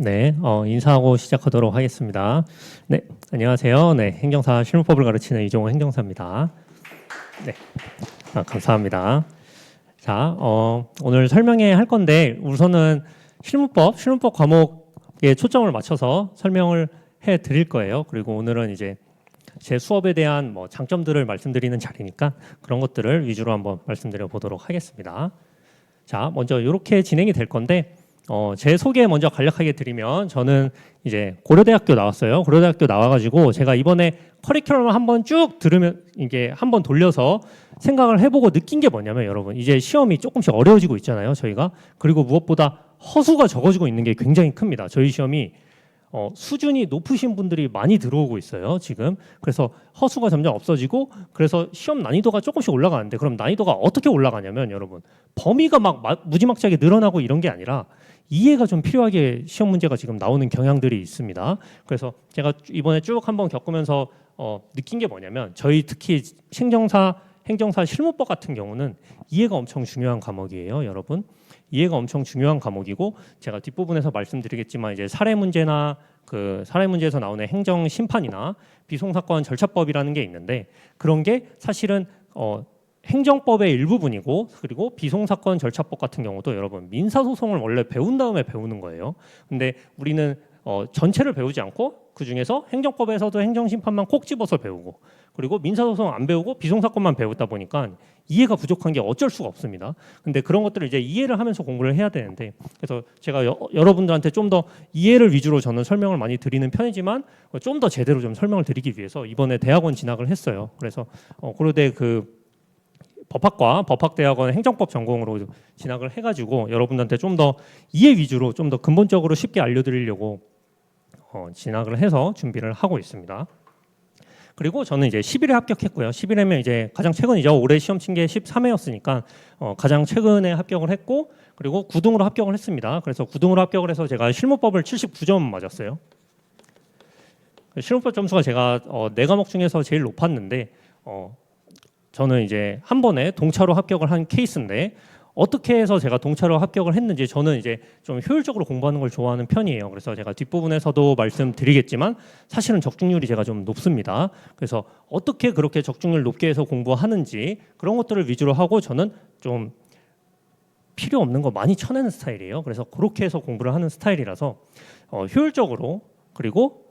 네, 어, 인사하고 시작하도록 하겠습니다. 네, 안녕하세요. 네, 행정사 실무법을 가르치는 이종호 행정사입니다. 네, 아, 감사합니다. 자, 어, 오늘 설명회 할 건데 우선은 실무법, 실무법 과목에 초점을 맞춰서 설명을 해 드릴 거예요. 그리고 오늘은 이제 제 수업에 대한 뭐 장점들을 말씀드리는 자리니까 그런 것들을 위주로 한번 말씀드려 보도록 하겠습니다. 자, 먼저 이렇게 진행이 될 건데 어, 제 소개 먼저 간략하게 드리면 저는 이제 고려대학교 나왔어요. 고려대학교 나와가지고 제가 이번에 커리큘럼을 한번 쭉 들으면 이게 한번 돌려서 생각을 해보고 느낀 게 뭐냐면 여러분 이제 시험이 조금씩 어려워지고 있잖아요. 저희가 그리고 무엇보다 허수가 적어지고 있는 게 굉장히 큽니다. 저희 시험이 어, 수준이 높으신 분들이 많이 들어오고 있어요 지금 그래서 허수가 점점 없어지고 그래서 시험 난이도가 조금씩 올라가는데 그럼 난이도가 어떻게 올라가냐면 여러분 범위가 막 마- 무지막지하게 늘어나고 이런 게 아니라 이해가 좀 필요하게 시험 문제가 지금 나오는 경향들이 있습니다. 그래서 제가 이번에 쭉 한번 겪으면서 어, 느낀 게 뭐냐면 저희 특히 행정사 행정사 실무법 같은 경우는 이해가 엄청 중요한 과목이에요 여러분. 이해가 엄청 중요한 과목이고 제가 뒷부분에서 말씀드리겠지만 이제 사례 문제나 그 사례 문제에서 나오는 행정 심판이나 비송 사건 절차법이라는 게 있는데 그런 게 사실은 어 행정법의 일부분이고 그리고 비송사건 절차법 같은 경우도 여러분 민사소송을 원래 배운 다음에 배우는 거예요. 근데 우리는 어 전체를 배우지 않고 그 중에서 행정법에서도 행정심판만 콕 집어서 배우고 그리고 민사소송 안 배우고 비송사건만 배우다 보니까 이해가 부족한 게 어쩔 수가 없습니다. 근데 그런 것들을 이제 이해를 하면서 공부를 해야 되는데 그래서 제가 여, 여러분들한테 좀 더 이해를 위주로 저는 설명을 많이 드리는 편이지만 좀 더 제대로 좀 설명을 드리기 위해서 이번에 대학원 진학을 했어요. 그래서 어, 고려대 그 법학과 법학대학원 행정법 전공으로 진학을 해가지고 여러분들한테 좀 더 이해 위주로 좀 더 근본적으로 쉽게 알려드리려고 어, 진학을 해서 준비를 하고 있습니다. 그리고 저는 이제 10일에 합격했고요. 10일이면 이제 가장 최근이죠. 올해 시험 친 게 13회였으니까 어, 가장 최근에 합격을 했고 그리고 9등으로 합격을 했습니다. 그래서 9등으로 합격을 해서 제가 실무법을 79점 맞았어요. 실무법 점수가 제가 어, 네 과목 중에서 제일 높았는데 어, 저는 이제 한 번에 동차로 합격을 한 케이스인데 어떻게 해서 제가 동차로 합격을 했는지 저는 이제 좀 효율적으로 공부하는 걸 좋아하는 편이에요. 그래서 제가 뒷부분에서도 말씀드리겠지만 사실은 적중률이 제가 좀 높습니다. 그래서 어떻게 그렇게 적중률 높게 해서 공부하는지 그런 것들을 위주로 하고 저는 좀 필요 없는 거 많이 쳐내는 스타일이에요. 그래서 그렇게 해서 공부를 하는 스타일이라서 어, 효율적으로 그리고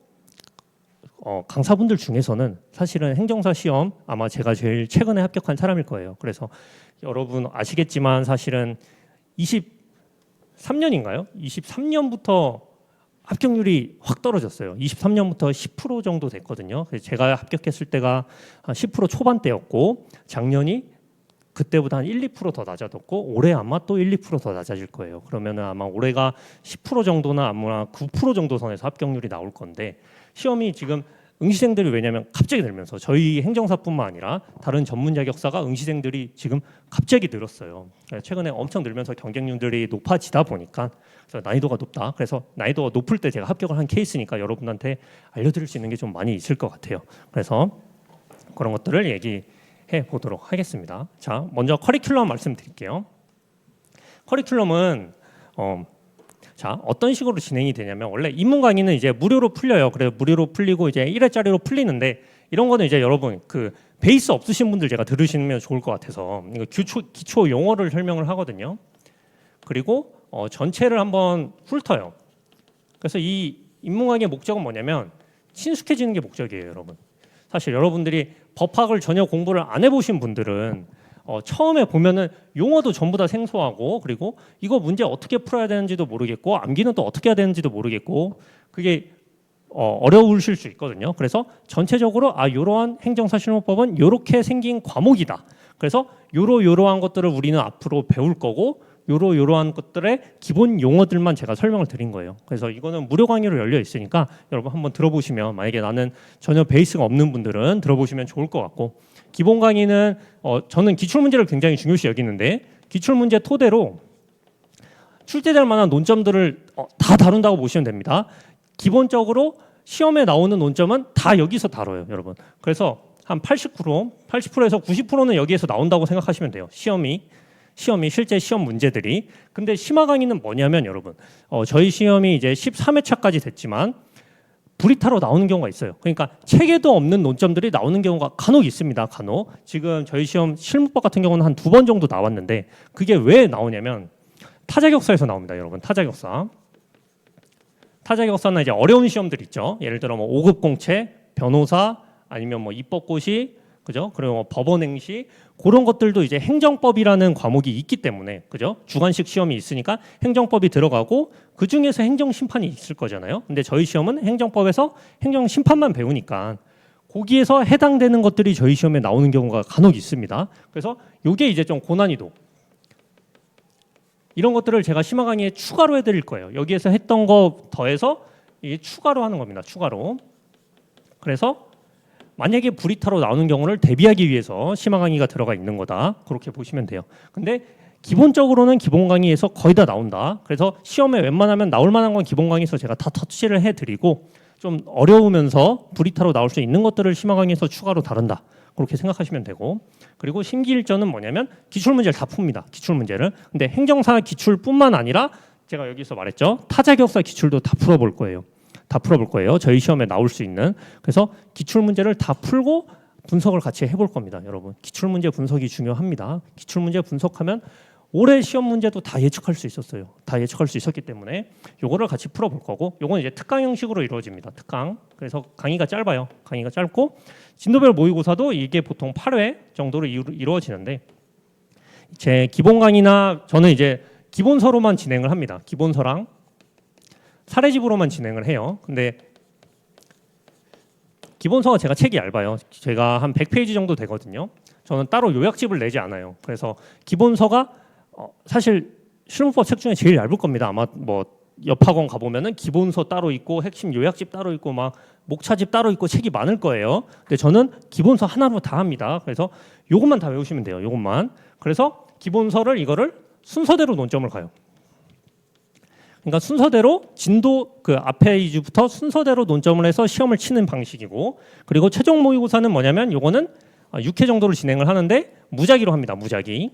어, 강사분들 중에서는 사실은 행정사 시험 아마 제가 제일 최근에 합격한 사람일 거예요. 그래서 여러분 아시겠지만 사실은 23년인가요? 23년부터 합격률이 확 떨어졌어요. 23년부터 10% 정도 됐거든요. 제가 합격했을 때가 한 10% 초반대였고 작년이 그때보다 한 1, 2%더 낮아졌고 올해 아마 또 1, 2%더 낮아질 거예요. 그러면은 아마 올해가 10% 정도나 아마 9% 정도 선에서 합격률이 나올 건데 시험이 지금 응시생들이 왜냐하면 갑자기 늘면서 저희 행정사뿐만 아니라 다른 전문 자격사가 응시생들이 지금 갑자기 늘었어요. 그래서 최근에 엄청 늘면서 경쟁률들이 높아지다 보니까 난이도가 높다. 그래서 난이도가 높을 때 제가 합격을 한 케이스니까 여러분한테 알려드릴 수 있는 게 좀 많이 있을 것 같아요. 그래서 그런 것들을 얘기해 보도록 하겠습니다. 자, 먼저 커리큘럼 말씀드릴게요. 커리큘럼은 어, 자 어떤 식으로 진행이 되냐면 원래 입문 강의는 이제 무료로 풀려요. 그래서 무료로 풀리고 이제 1회짜리로 풀리는데 이런 거는 이제 여러분 그 베이스 없으신 분들 제가 들으시면 좋을 것 같아서 이거 기초 기초 용어를 설명을 하거든요. 그리고 어, 전체를 한번 훑어요. 그래서 이 입문 강의의 목적은 뭐냐면 친숙해지는 게 목적이에요, 여러분. 사실 여러분들이 법학을 전혀 공부를 안 해보신 분들은 어, 처음에 보면은 용어도 전부 다 생소하고 그리고 이거 문제 어떻게 풀어야 되는지도 모르겠고 암기는 또 어떻게 해야 되는지도 모르겠고 그게 어, 어려우실 수 있거든요. 그래서 전체적으로 아 이러한 행정사실무법은 이렇게 생긴 과목이다. 그래서 요러 요러한 것들을 우리는 앞으로 배울 거고 요러 요러한 것들의 기본 용어들만 제가 설명을 드린 거예요. 그래서 이거는 무료 강의로 열려 있으니까 여러분 한번 들어보시면 만약에 나는 전혀 베이스가 없는 분들은 들어보시면 좋을 것 같고 기본 강의는 어, 저는 기출 문제를 굉장히 중요시 여기는데 기출 문제 토대로 출제될 만한 논점들을 어, 다 다룬다고 보시면 됩니다. 기본적으로 시험에 나오는 논점은 다 여기서 다뤄요, 여러분. 그래서 한 80%, 80%에서 90%는 여기에서 나온다고 생각하시면 돼요. 시험이 시험이 실제 시험 문제들이. 근데 심화 강의는 뭐냐면 여러분, 어, 저희 시험이 이제 13회차까지 됐지만 브리타로 나오는 경우가 있어요. 그러니까 책에도 없는 논점들이 나오는 경우가 간혹 있습니다. 간혹. 지금 저희 시험 실무법 같은 경우는 한 두 번 정도 나왔는데 그게 왜 나오냐면 타자격사에서 나옵니다, 여러분. 타자격사. 타자격사는 이제 어려운 시험들 있죠. 예를 들어 뭐 5급 공채, 변호사 아니면 뭐 입법고시, 그죠? 그리고 뭐 법원 행시 그런 것들도 이제 행정법이라는 과목이 있기 때문에 그죠? 주관식 시험이 있으니까 행정법이 들어가고 그 중에서 행정 심판이 있을 거잖아요. 근데 저희 시험은 행정법에서 행정 심판만 배우니까 거기에서 해당되는 것들이 저희 시험에 나오는 경우가 간혹 있습니다. 그래서 이게 이제 좀 고난이도 이런 것들을 제가 심화 강의에 추가로 해드릴 거예요. 여기에서 했던 거 더해서 이게 추가로 하는 겁니다. 추가로. 그래서 만약에 브리타로 나오는 경우를 대비하기 위해서 심화 강의가 들어가 있는 거다. 그렇게 보시면 돼요. 근데 기본적으로는 기본 강의에서 거의 다 나온다. 그래서 시험에 웬만하면 나올 만한 건 기본 강의에서 제가 다 터치를 해드리고 좀 어려우면서 브리타로 나올 수 있는 것들을 심화 강의에서 추가로 다룬다. 그렇게 생각하시면 되고 그리고 심기일전은 뭐냐면 기출 문제를 다 풉니다. 기출 문제를. 근데 행정사 기출뿐만 아니라 제가 여기서 말했죠. 타자격사 기출도 다 풀어볼 거예요. 다 풀어볼 거예요. 저희 시험에 나올 수 있는. 그래서 기출 문제를 다 풀고 분석을 같이 해볼 겁니다, 여러분. 기출 문제 분석이 중요합니다. 기출 문제 분석하면 올해 시험 문제도 다 예측할 수 있었어요. 다 예측할 수 있었기 때문에 요거를 같이 풀어볼 거고 요건 이제 특강 형식으로 이루어집니다. 특강. 그래서 강의가 짧아요. 강의가 짧고 진도별 모의고사도 이게 보통 8회 정도로 이루- 이루어지는데 제 기본 강의나 저는 이제 기본서로만 진행을 합니다. 기본서랑 사례집으로만 진행을 해요. 근데 기본서가 제가 책이 얇아요. 제가 한 100페이지 정도 되거든요. 저는 따로 요약집을 내지 않아요. 그래서 기본서가 어, 사실 실무법 책 중에 제일 얇을 겁니다. 아마 뭐 옆학원 가보면은 기본서 따로 있고 핵심 요약집 따로 있고 막 목차집 따로 있고 책이 많을 거예요. 근데 저는 기본서 하나로 다 합니다. 그래서 요것만 다 외우시면 돼요. 요것만. 그래서 기본서를 이거를 순서대로 논점을 가요. 그러니까 순서대로 진도 그 앞에 이주부터 순서대로 논점을 해서 시험을 치는 방식이고 그리고 최종 모의고사는 뭐냐면 요거는 6회 정도로 진행을 하는데 무작위로 합니다. 무작위.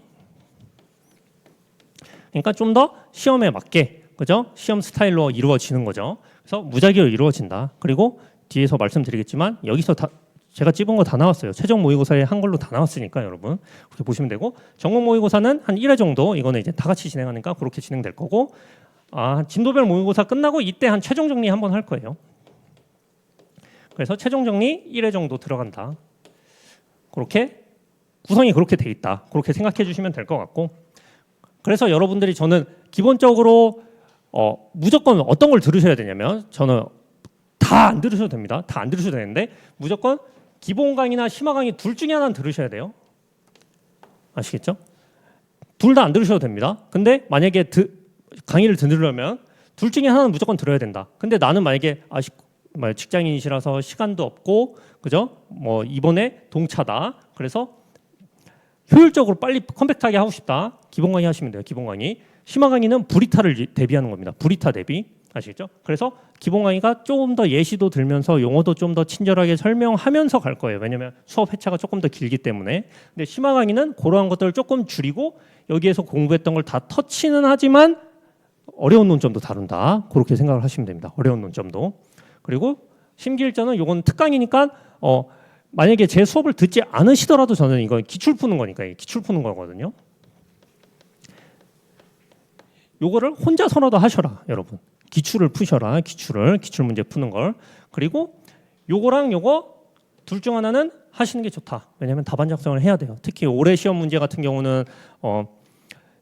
그러니까 좀 더 시험에 맞게 그죠? 시험 스타일로 이루어지는 거죠. 그래서 무작위로 이루어진다. 그리고 뒤에서 말씀드리겠지만 여기서 다 제가 찝은 거 다 나왔어요. 최종 모의고사에 한 걸로 다 나왔으니까 여러분 그렇게 보시면 되고 전공 모의고사는 한 1회 정도 이거는 이제 다 같이 진행하니까 그렇게 진행될 거고 아 진도별 모의고사 끝나고 이때 한 최종 정리 한번 할 거예요. 그래서 최종 정리 1회 정도 들어간다. 그렇게 구성이 그렇게 돼 있다. 그렇게 생각해 주시면 될 것 같고 그래서 여러분들이 저는 기본적으로 어, 무조건 어떤 걸 들으셔야 되냐면 저는 다 안 들으셔도 됩니다. 다 안 들으셔도 되는데 무조건 기본 강의나 심화 강의 둘 중에 하나는 들으셔야 돼요. 아시겠죠? 둘 다 안 들으셔도 됩니다. 근데 만약에 드, 강의를 들으려면 둘 중에 하나는 무조건 들어야 된다. 근데 나는 만약에 아, 시- 뭐 직장인이시라서 시간도 없고 그죠? 뭐 이번에 동차다. 그래서 효율적으로 빨리 컴팩트하게 하고 싶다. 기본 강의 하시면 돼요. 기본 강의. 심화 강의는 브리타를 이- 대비하는 겁니다. 브리타 대비. 아시겠죠? 그래서 기본 강의가 조금 더 예시도 들면서 용어도 좀 더 친절하게 설명하면서 갈 거예요. 왜냐면 수업 회차가 조금 더 길기 때문에. 근데 심화 강의는 그러한 것들을 조금 줄이고 여기에서 공부했던 걸 다 터치는 하지만 어려운 논점도 다룬다. 그렇게 생각을 하시면 됩니다. 어려운 논점도. 그리고 심기일전은 요건 특강이니까 어 만약에 제 수업을 듣지 않으시더라도 저는 이거 기출 푸는 거니까 기출 푸는 거거든요. 요거를 혼자서라도 하셔라, 여러분. 기출을 푸셔라, 기출을 기출 문제 푸는 걸. 그리고 요거랑 요거 둘 중 하나는 하시는 게 좋다. 왜냐하면 답안 작성을 해야 돼요. 특히 올해 시험 문제 같은 경우는 어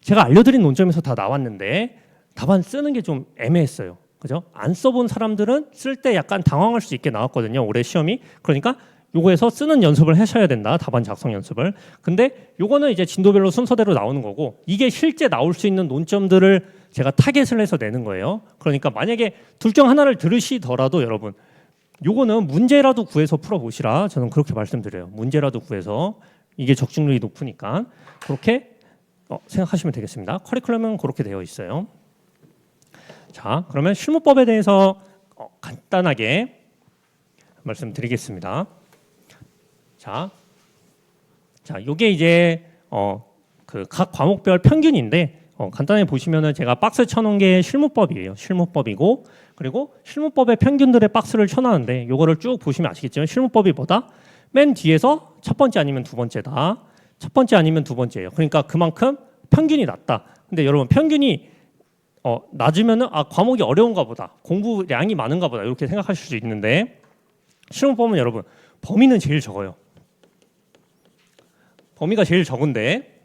제가 알려드린 논점에서 다 나왔는데 답안 쓰는 게 좀 애매했어요. 그죠? 안 써본 사람들은 쓸 때 약간 당황할 수 있게 나왔거든요. 올해 시험이. 그러니까 요거에서 쓰는 연습을 하셔야 된다. 답안 작성 연습을. 근데 요거는 이제 진도별로 순서대로 나오는 거고 이게 실제 나올 수 있는 논점들을 제가 타겟을 해서 내는 거예요. 그러니까 만약에 둘 중 하나를 들으시더라도 여러분 요거는 문제라도 구해서 풀어 보시라. 저는 그렇게 말씀드려요. 문제라도 구해서 이게 적중률이 높으니까 그렇게 어, 생각하시면 되겠습니다. 커리큘럼은 그렇게 되어 있어요. 자, 그러면 실무법에 대해서 어, 간단하게 말씀드리겠습니다. 자, 자, 요게 이제 어, 그 각 과목별 평균인데 어, 간단히 보시면은 제가 박스 쳐놓은 게 실무법이에요. 실무법이고 그리고 실무법의 평균들의 박스를 쳐놨는데 요거를 쭉 보시면 아시겠지만 실무법이 뭐다? 맨 뒤에서 첫 번째 아니면 두 번째다. 첫 번째 아니면 두 번째예요. 그러니까 그만큼 평균이 낮다. 근데 여러분 평균이 어, 낮으면은 아 과목이 어려운가 보다. 공부량이 많은가 보다. 이렇게 생각하실 수 있는데 실무법은 여러분 범위는 제일 적어요. 범위가 제일 적은데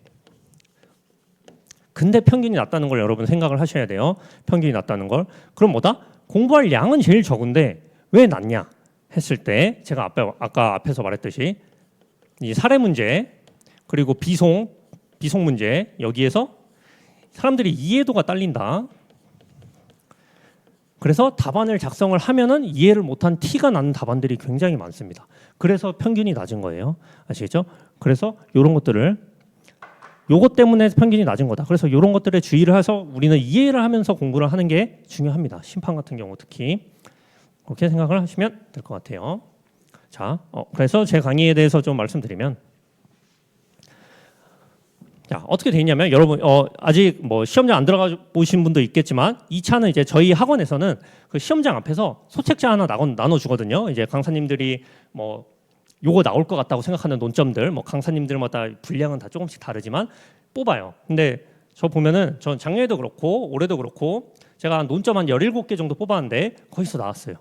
근데 평균이 낮다는 걸 여러분 생각을 하셔야 돼요. 평균이 낮다는 걸. 그럼 뭐다? 공부할 양은 제일 적은데 왜 낮냐 했을 때 제가 앞에, 아까 앞에서 말했듯이 이 사례 문제 그리고 비송 비송 문제 여기에서 사람들이 이해도가 딸린다. 그래서 답안을 작성을 하면은 이해를 못한 티가 나는 답안들이 굉장히 많습니다. 그래서 평균이 낮은 거예요. 아시겠죠? 그래서 이런 것들을 요것 때문에 평균이 낮은 거다. 그래서 이런 것들에 주의를 해서 우리는 이해를 하면서 공부를 하는 게 중요합니다. 심판 같은 경우 특히 그렇게 생각을 하시면 될 것 같아요. 자, 어, 그래서 제 강의에 대해서 좀 말씀드리면 자 어떻게 돼 있냐면 여러분 어, 아직 뭐 시험장 안 들어가 보신 분도 있겠지만 이 차는 이제 저희 학원에서는 그 시험장 앞에서 소책자 하나 나눠, 주거든요. 이제 강사님들이 뭐 요거 나올 것 같다고 생각하는 논점들 뭐 강사님들마다 분량은 다 조금씩 다르지만 뽑아요. 근데 저 보면은 전 작년에도 그렇고 올해도 그렇고 제가 한 논점 한 17개 정도 뽑았는데 거기서 나왔어요.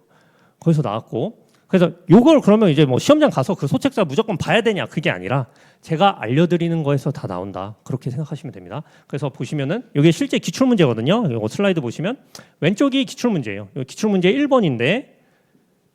거기서 나왔고 그래서 요걸 그러면 이제 뭐 시험장 가서 그 소책자 무조건 봐야 되냐 그게 아니라 제가 알려드리는 거에서 다 나온다 그렇게 생각하시면 됩니다. 그래서 보시면은 이게 실제 기출 문제거든요. 이거 슬라이드 보시면 왼쪽이 기출 문제예요. 이 기출 문제 1번인데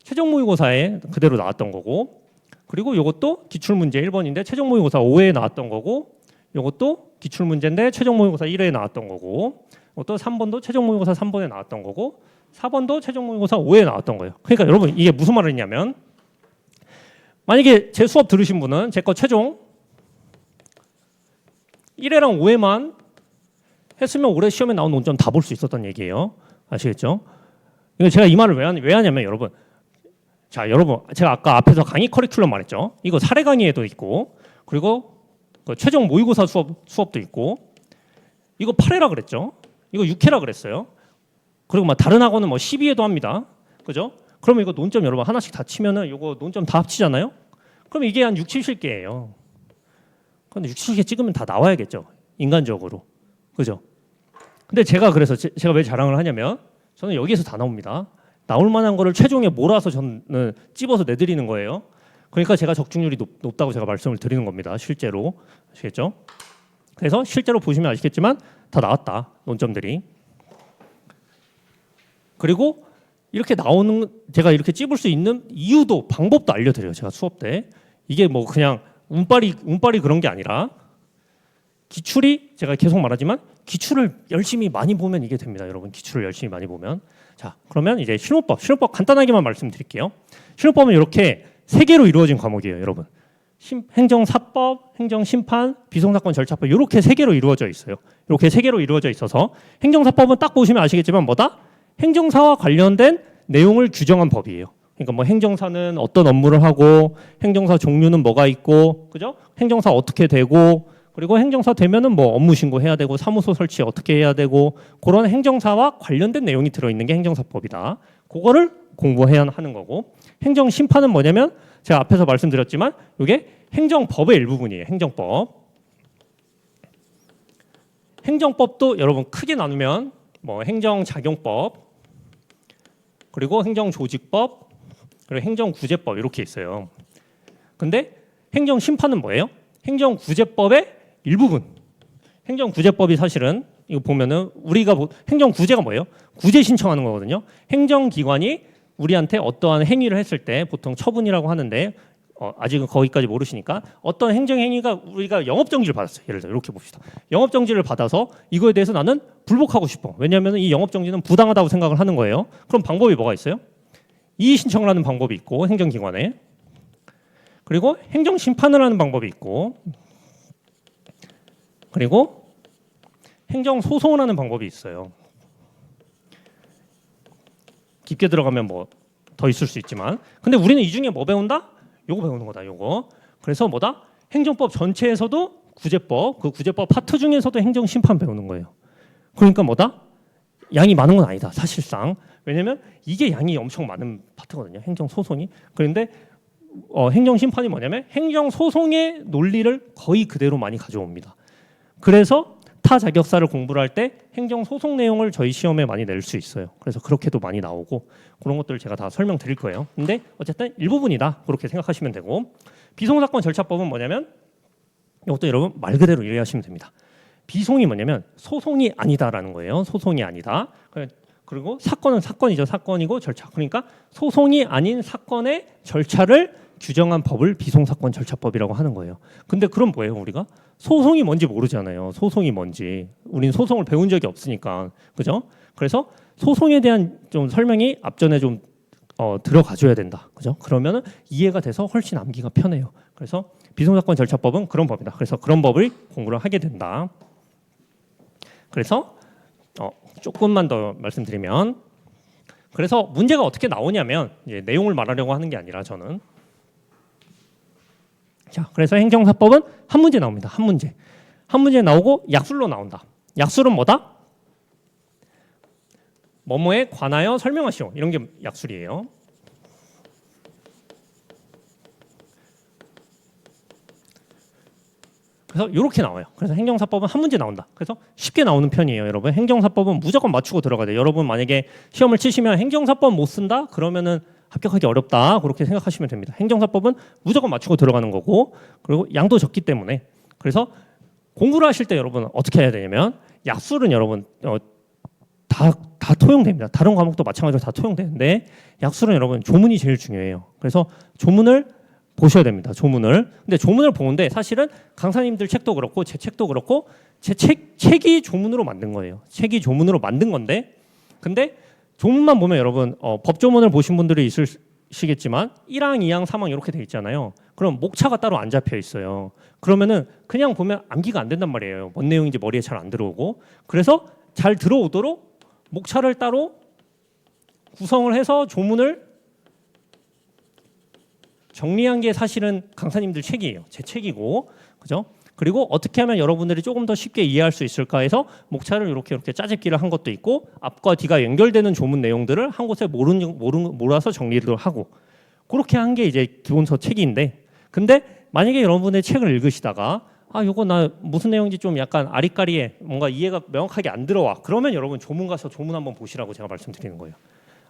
최종 모의고사에 그대로 나왔던 거고 그리고 이것도 기출 문제 1번인데 최종 모의고사 5회에 나왔던 거고 이것도 기출 문제인데 최종 모의고사 1회에 나왔던 거고 또 3번도 최종 모의고사 3번에 나왔던 거고 4번도 최종 모의고사 5회에 나왔던 거예요. 그러니까 여러분 이게 무슨 말을 했냐면 만약에 제 수업 들으신 분은 제 거 최종 1회랑 5회만 했으면 올해 시험에 나온 논점 다 볼 수 있었던 얘기예요. 아시겠죠? 이거 제가 이 말을 왜, 하냐, 왜 하냐면 여러분 자 여러분 제가 아까 앞에서 강의 커리큘럼 말했죠. 이거 사례 강의에도 있고 그리고 그 최종 모의고사 수업, 수업도 있고 이거 8회라 그랬죠. 이거 6회라 그랬어요. 그리고 막 다른 학원은 뭐 12회도 합니다. 그죠? 그러면 이거 논점 여러분 하나씩 다 치면은 이거 논점 다 합치잖아요. 그럼 이게 한 6, 70개예요. 근데 6, 70개 찍으면 다 나와야겠죠. 인간적으로. 그죠? 근데 제가 그래서 제, 제가 왜 자랑을 하냐면 저는 여기에서 다 나옵니다. 나올 만한 거를 최종에 몰아서 저는 찝어서 내드리는 거예요. 그러니까 제가 적중률이 높, 높다고 제가 말씀을 드리는 겁니다. 실제로. 아시겠죠? 그래서 실제로 보시면 아시겠지만 다 나왔다. 논점들이. 그리고 이렇게 나오는 제가 이렇게 찝을 수 있는 이유도 방법도 알려드려요. 제가 수업 때 이게 뭐 그냥 운빨이 운빨이 그런 게 아니라 기출이 제가 계속 말하지만 기출을 열심히 많이 보면 이게 됩니다. 여러분 기출을 열심히 많이 보면 자 그러면 이제 실무법 실무법 간단하게만 말씀드릴게요. 실무법은 이렇게 세 개로 이루어진 과목이에요, 여러분. 심, 행정사법, 행정심판, 비송사건 절차법 이렇게 세 개로 이루어져 있어요. 이렇게 세 개로 이루어져 있어서 행정사법은 딱 보시면 아시겠지만 뭐다? 행정사와 관련된 내용을 규정한 법이에요. 그러니까 뭐 행정사는 어떤 업무를 하고 행정사 종류는 뭐가 있고 그죠? 행정사 어떻게 되고 그리고 행정사 되면은 뭐 업무 신고해야 되고 사무소 설치 어떻게 해야 되고 그런 행정사와 관련된 내용이 들어 있는 게 행정사법이다. 그거를 공부해야 하는 거고 행정 심판은 뭐냐면 제가 앞에서 말씀드렸지만 이게 행정법의 일부분이에요. 행정법. 행정법도 여러분 크게 나누면 뭐 행정작용법 그리고 행정조직법 그리고 행정구제법 이렇게 있어요. 근데 행정심판은 뭐예요? 행정구제법의 일부분. 행정구제법이 사실은 이거 보면은 우리가 보- 행정구제가 뭐예요? 구제 신청하는 거거든요. 행정기관이 우리한테 어떠한 행위를 했을 때 보통 처분이라고 하는데 어, 아직은 거기까지 모르시니까 어떤 행정행위가 우리가 영업정지를 받았어요. 예를 들어 이렇게 봅시다. 영업정지를 받아서 이거에 대해서 나는 불복하고 싶어. 왜냐하면 이 영업정지는 부당하다고 생각을 하는 거예요. 그럼 방법이 뭐가 있어요? 이의 신청을 하는 방법이 있고 행정기관에 그리고 행정심판을 하는 방법이 있고 그리고 행정소송을 하는 방법이 있어요. 깊게 들어가면 뭐 더 있을 수 있지만 근데 우리는 이 중에 뭐 배운다? 요거 배우는 거다. 요거. 그래서 뭐다? 행정법 전체에서도 구제법 그 구제법 파트 중에서도 행정 심판 배우는 거예요. 그러니까 뭐다? 양이 많은 건 아니다. 사실상 왜냐면 이게 양이 엄청 많은 파트거든요. 행정 소송이 그런데 어, 행정 심판이 뭐냐면 행정 소송의 논리를 거의 그대로 많이 가져옵니다. 그래서 타 자격사를 공부를 할 때 행정 소송 내용을 저희 시험에 많이 낼 수 있어요. 그래서 그렇게도 많이 나오고 그런 것들 제가 다 설명드릴 거예요. 근데 어쨌든 일부분이다 그렇게 생각하시면 되고 비송 사건 절차법은 뭐냐면 이것도 여러분 말 그대로 이해하시면 됩니다. 비송이 뭐냐면 소송이 아니다라는 거예요. 소송이 아니다. 그리고 사건은 사건이죠. 사건이고 절차. 그러니까 소송이 아닌 사건의 절차를 규정한 법을 비송사건 절차법이라고 하는 거예요. 근데 그럼 뭐예요, 우리가? 소송이 뭔지 모르잖아요. 소송이 뭔지. 우린 소송을 배운 적이 없으니까. 그죠? 그래서 소송에 대한 좀 설명이 앞전에 좀 어, 들어가 줘야 된다. 그죠? 그러면은 이해가 돼서 훨씬 암기가 편해요. 그래서 비송사건 절차법은 그런 법이다. 그래서 그런 법을 공부를 하게 된다. 그래서 어, 조금만 더 말씀드리면 그래서 문제가 어떻게 나오냐면 내용을 말하려고 하는 게 아니라 저는 자 그래서 행정사법은 한 문제 나옵니다. 한 문제 한 문제 나오고 약술로 나온다. 약술은 뭐다? 뭐뭐에 관하여 설명하시오. 이런 게 약술이에요. 그래서 이렇게 나와요. 그래서 행정사법은 한 문제 나온다. 그래서 쉽게 나오는 편이에요, 여러분. 행정사법은 무조건 맞추고 들어가야 돼요. 여러분 만약에 시험을 치시면 행정사법 못 쓴다? 그러면은 합격하기 어렵다. 그렇게 생각하시면 됩니다. 행정사법은 무조건 맞추고 들어가는 거고 그리고 양도 적기 때문에 그래서 공부를 하실 때 여러분 어떻게 해야 되냐면 약술은 여러분 어, 다, 다 토용됩니다. 다른 과목도 마찬가지로 다 토용되는데 약술은 여러분 조문이 제일 중요해요. 그래서 조문을 보셔야 됩니다. 조문을. 근데 조문을 보는데 사실은 강사님들 책도 그렇고 제 책도 그렇고 제 책 책이 조문으로 만든 거예요. 책이 조문으로 만든 건데 근데 조문만 보면 여러분 어, 법조문을 보신 분들이 있으시겠지만 1항, 2항, 3항 이렇게 돼 있잖아요. 그럼 목차가 따로 안 잡혀 있어요. 그러면은 그냥 보면 암기가 안 된단 말이에요. 뭔 내용인지 머리에 잘 안 들어오고. 그래서 잘 들어오도록 목차를 따로 구성을 해서 조문을 정리한 게 사실은 강사님들 책이에요. 제 책이고, 그죠? 그리고 어떻게 하면 여러분들이 조금 더 쉽게 이해할 수 있을까 해서 목차를 이렇게 이렇게 짜집기를 한 것도 있고 앞과 뒤가 연결되는 조문 내용들을 한 곳에 모르는 모르는 몰아서 정리를 하고 그렇게 한 게 이제 기본서 책인데 근데 만약에 여러분의 책을 읽으시다가 아 요거 나 무슨 내용인지 좀 약간 아리까리해 뭔가 이해가 명확하게 안 들어와 그러면 여러분 조문 가서 조문 한번 보시라고 제가 말씀드리는 거예요.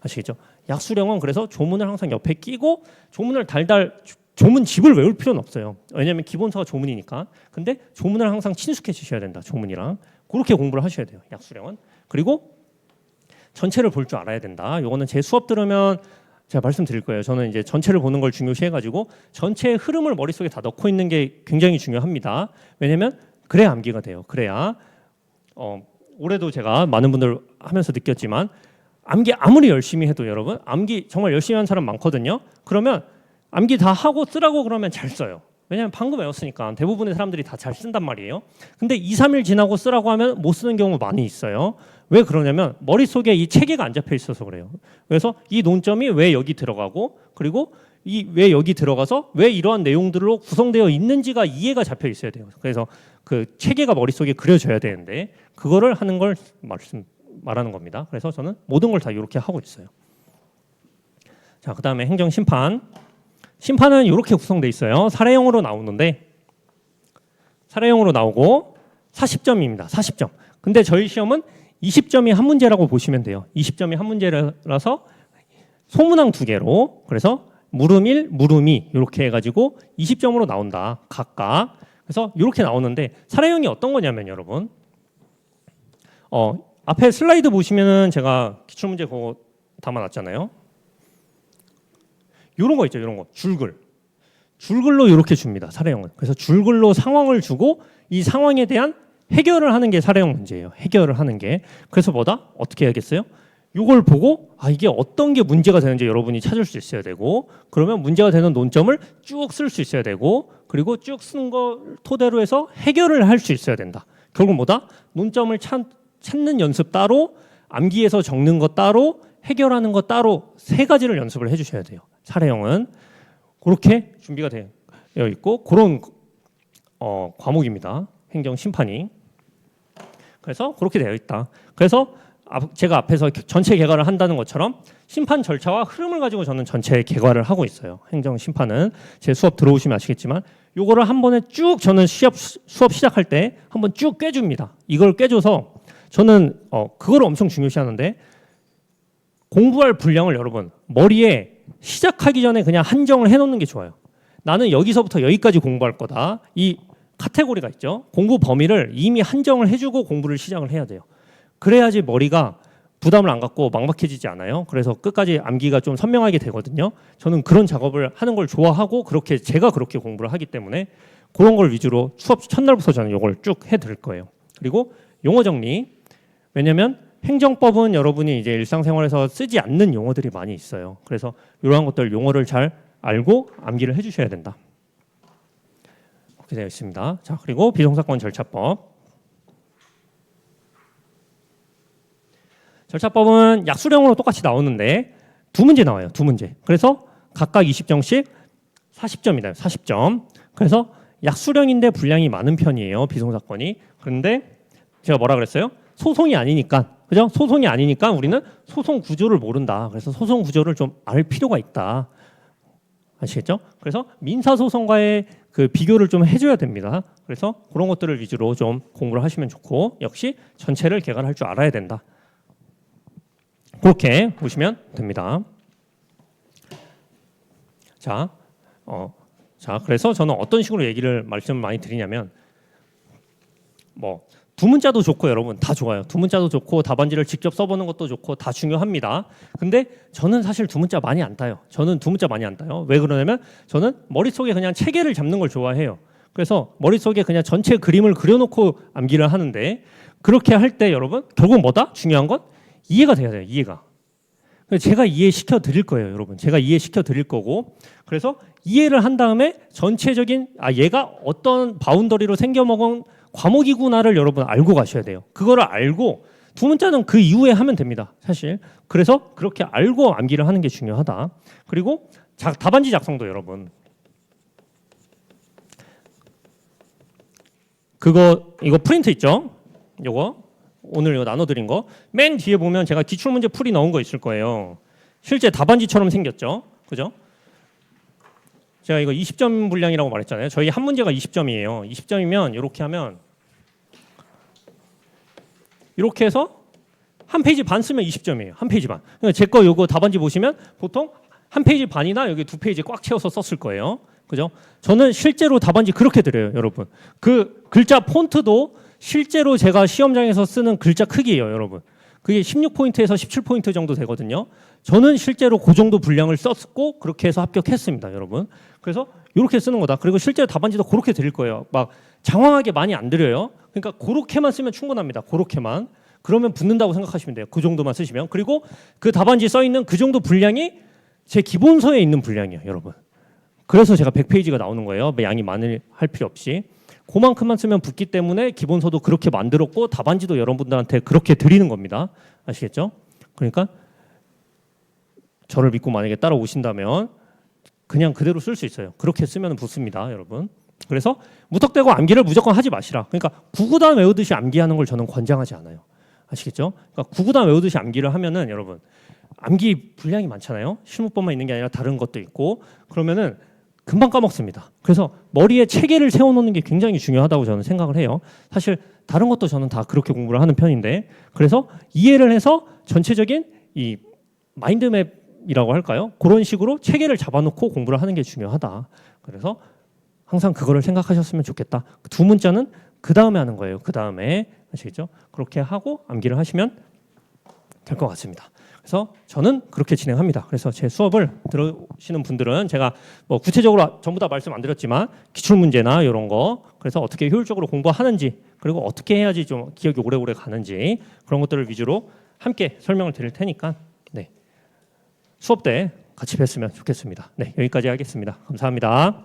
아시겠죠? 약수령은 그래서 조문을 항상 옆에 끼고 조문을 달달 조문 집을 외울 필요는 없어요. 왜냐하면 기본서가 조문이니까. 근데 조문을 항상 친숙해지셔야 된다. 조문이랑 그렇게 공부를 하셔야 돼요. 약수령은 그리고 전체를 볼 줄 알아야 된다. 요거는 제 수업 들으면 제가 말씀드릴 거예요. 저는 이제 전체를 보는 걸 중요시해가지고 전체의 흐름을 머릿속에 다 넣고 있는 게 굉장히 중요합니다. 왜냐면 그래야 암기가 돼요. 그래야 어, 올해도 제가 많은 분들 하면서 느꼈지만 암기 아무리 열심히 해도 여러분 암기 정말 열심히 한 사람 많거든요. 그러면 암기 다 하고 쓰라고 그러면 잘 써요. 왜냐하면 방금 외웠으니까 대부분의 사람들이 다 잘 쓴단 말이에요. 근데 2, 3일 지나고 쓰라고 하면 못 쓰는 경우 많이 있어요. 왜 그러냐면 머릿속에 이 체계가 안 잡혀 있어서 그래요. 그래서 이 논점이 왜 여기 들어가고 그리고 이 왜 여기 들어가서 왜 이러한 내용들로 구성되어 있는지가 이해가 잡혀 있어야 돼요. 그래서 그 체계가 머릿속에 그려져야 되는데 그거를 하는 걸 말씀 말하는 겁니다. 그래서 저는 모든 걸 다 이렇게 하고 있어요. 자, 그다음에 행정 심판. 심판은 이렇게 구성돼 있어요. 사례형으로 나오는데 사례형으로 나오고 40점입니다. 40점. 근데 저희 시험은 20점이 한 문제라고 보시면 돼요. 20점이 한 문제라서 소문항 두 개로 그래서 물음 1, 물음 2 이렇게 해가지고 20점으로 나온다. 각각. 그래서 이렇게 나오는데 사례형이 어떤 거냐면 여러분 어, 앞에 슬라이드 보시면은 제가 기출문제 그거 담아놨잖아요. 이런 거 있죠, 이런 거 줄글. 줄글로 이렇게 줍니다. 사례형은. 그래서 줄글로 상황을 주고 이 상황에 대한 해결을 하는 게 사례형 문제예요. 해결을 하는 게. 그래서 뭐다? 어떻게 해야겠어요? 이걸 보고 아 이게 어떤 게 문제가 되는지 여러분이 찾을 수 있어야 되고 그러면 문제가 되는 논점을 쭉 쓸 수 있어야 되고 그리고 쭉쓴거 토대로 해서 해결을 할 수 있어야 된다. 결국 뭐다? 논점을 찾, 찾는 연습 따로 암기해서 적는 것 따로 해결하는 것 따로 세 가지를 연습을 해주셔야 돼요. 사례형은 그렇게 준비가 되어 있고 그런 어, 과목입니다. 행정 심판이. 그래서 그렇게 되어 있다. 그래서 앞- 제가 앞에서 개- 전체 개괄을 한다는 것처럼 심판 절차와 흐름을 가지고 저는 전체 개괄을 하고 있어요. 행정 심판은 제 수업 들어오시면 아시겠지만 요거를 한 번에 쭉 저는 시합 수업 시작할 때 한 번 쭉 꿰줍니다. 이걸 꿰줘서 저는 어 그걸 엄청 중요시하는데 공부할 분량을 여러분 머리에 시작하기 전에 그냥 한정을 해놓는 게 좋아요. 나는 여기서부터 여기까지 공부할 거다. 이 카테고리가 있죠. 공부 범위를 이미 한정을 해주고 공부를 시작을 해야 돼요. 그래야지 머리가 부담을 안 갖고 막막해지지 않아요. 그래서 끝까지 암기가 좀 선명하게 되거든요. 저는 그런 작업을 하는 걸 좋아하고 그렇게 제가 그렇게 공부를 하기 때문에 그런 걸 위주로 수업 첫날부터 저는 이걸 쭉 해드릴 거예요. 그리고 용어 정리. 왜냐면 행정법은 여러분이 이제 일상생활에서 쓰지 않는 용어들이 많이 있어요. 그래서 이러한 것들 용어를 잘 알고 암기를 해주셔야 된다. 그렇게 되어 있습니다. 자 그리고 비송사건 절차법. 절차법은 약수령으로 똑같이 나오는데 두 문제 나와요. 두 문제. 그래서 각각 20점씩 40점이다. 40점. 그래서 약수령인데 분량이 많은 편이에요. 비송사건이. 그런데 제가 뭐라 그랬어요? 소송이 아니니까. 그죠? 소송이 아니니까 우리는 소송 구조를 모른다. 그래서 소송 구조를 좀 알 필요가 있다. 아시겠죠? 그래서 민사 소송과의 그 비교를 좀 해줘야 됩니다. 그래서 그런 것들을 위주로 좀 공부를 하시면 좋고 역시 전체를 개괄할 줄 알아야 된다. 그렇게 보시면 됩니다. 자, 어, 자, 그래서 저는 어떤 식으로 얘기를 말씀을 많이 드리냐면 뭐 두 문자도 좋고 여러분 다 좋아요. 두 문자도 좋고 답안지를 직접 써보는 것도 좋고 다 중요합니다. 근데 저는 사실 두 문자 많이 안 따요. 저는 두 문자 많이 안 따요. 왜 그러냐면 저는 머릿속에 그냥 체계를 잡는 걸 좋아해요. 그래서 머릿속에 그냥 전체 그림을 그려놓고 암기를 하는데 그렇게 할 때 여러분 결국 뭐다? 중요한 건 이해가 돼야 돼요. 이해가. 제가 이해시켜 드릴 거예요, 여러분. 제가 이해시켜 드릴 거고. 그래서 이해를 한 다음에 전체적인 아 얘가 어떤 바운더리로 생겨 먹은 과목이구나를 여러분 알고 가셔야 돼요. 그거를 알고 두 문자는 그 이후에 하면 됩니다. 사실. 그래서 그렇게 알고 암기를 하는 게 중요하다. 그리고 자, 답안지 작성도 여러분. 그거 이거 프린트 있죠? 요거 오늘 이거 나눠드린 거 맨 뒤에 보면 제가 기출 문제 풀이 넣은 거 있을 거예요. 실제 답안지처럼 생겼죠, 그죠? 제가 이거 20점 분량이라고 말했잖아요. 저희 한 문제가 20점이에요. 20점이면 이렇게 하면 이렇게 해서 한 페이지 반 쓰면 20점이에요. 한 페이지 반. 제거 요거 답안지 보시면 보통 한 페이지 반이나 여기 두 페이지 꽉 채워서 썼을 거예요. 그죠? 저는 실제로 답안지 그렇게 드려요, 여러분. 그 글자 폰트도 실제로 제가 시험장에서 쓰는 글자 크기예요, 여러분. 그게 16포인트에서 17포인트 정도 되거든요. 저는 실제로 그 정도 분량을 썼고 그렇게 해서 합격했습니다, 여러분. 그래서 이렇게 쓰는 거다. 그리고 실제로 답안지도 그렇게 드릴 거예요. 막 장황하게 많이 안 드려요. 그러니까 그렇게만 쓰면 충분합니다. 그렇게만. 그러면 붙는다고 생각하시면 돼요. 그 정도만 쓰시면. 그리고 그 답안지 써 있는 그 정도 분량이 제 기본서에 있는 분량이에요, 여러분. 그래서 제가 100페이지가 나오는 거예요. 양이 많을 할 필요 없이. 그만큼만 쓰면 붙기 때문에 기본서도 그렇게 만들었고 답안지도 여러분들한테 그렇게 드리는 겁니다. 아시겠죠? 그러니까 저를 믿고 만약에 따라오신다면 그냥 그대로 쓸 수 있어요. 그렇게 쓰면 붙습니다, 여러분. 그래서 무턱대고 암기를 무조건 하지 마시라. 그러니까 구구단 외우듯이 암기하는 걸 저는 권장하지 않아요. 아시겠죠? 그러니까 구구단 외우듯이 암기를 하면은 여러분 암기 분량이 많잖아요. 실무법만 있는 게 아니라 다른 것도 있고 그러면은 금방 까먹습니다. 그래서 머리에 체계를 세워놓는 게 굉장히 중요하다고 저는 생각을 해요. 사실 다른 것도 저는 다 그렇게 공부를 하는 편인데 그래서 이해를 해서 전체적인 이 마인드맵 이라고 할까요? 그런 식으로 체계를 잡아놓고 공부를 하는 게 중요하다. 그래서 항상 그거를 생각하셨으면 좋겠다. 두 문자는 그 다음에 하는 거예요. 그 다음에 아시겠죠? 그렇게 하고 암기를 하시면 될 것 같습니다. 그래서 저는 그렇게 진행합니다. 그래서 제 수업을 들으시는 분들은 제가 뭐 구체적으로 전부 다 말씀 안 드렸지만 기출 문제나 이런 거 그래서 어떻게 효율적으로 공부하는지 그리고 어떻게 해야지 좀 기억이 오래오래 가는지 그런 것들을 위주로 함께 설명을 드릴 테니까 네. 수업 때 같이 뵀으면 좋겠습니다. 네, 여기까지 하겠습니다. 감사합니다.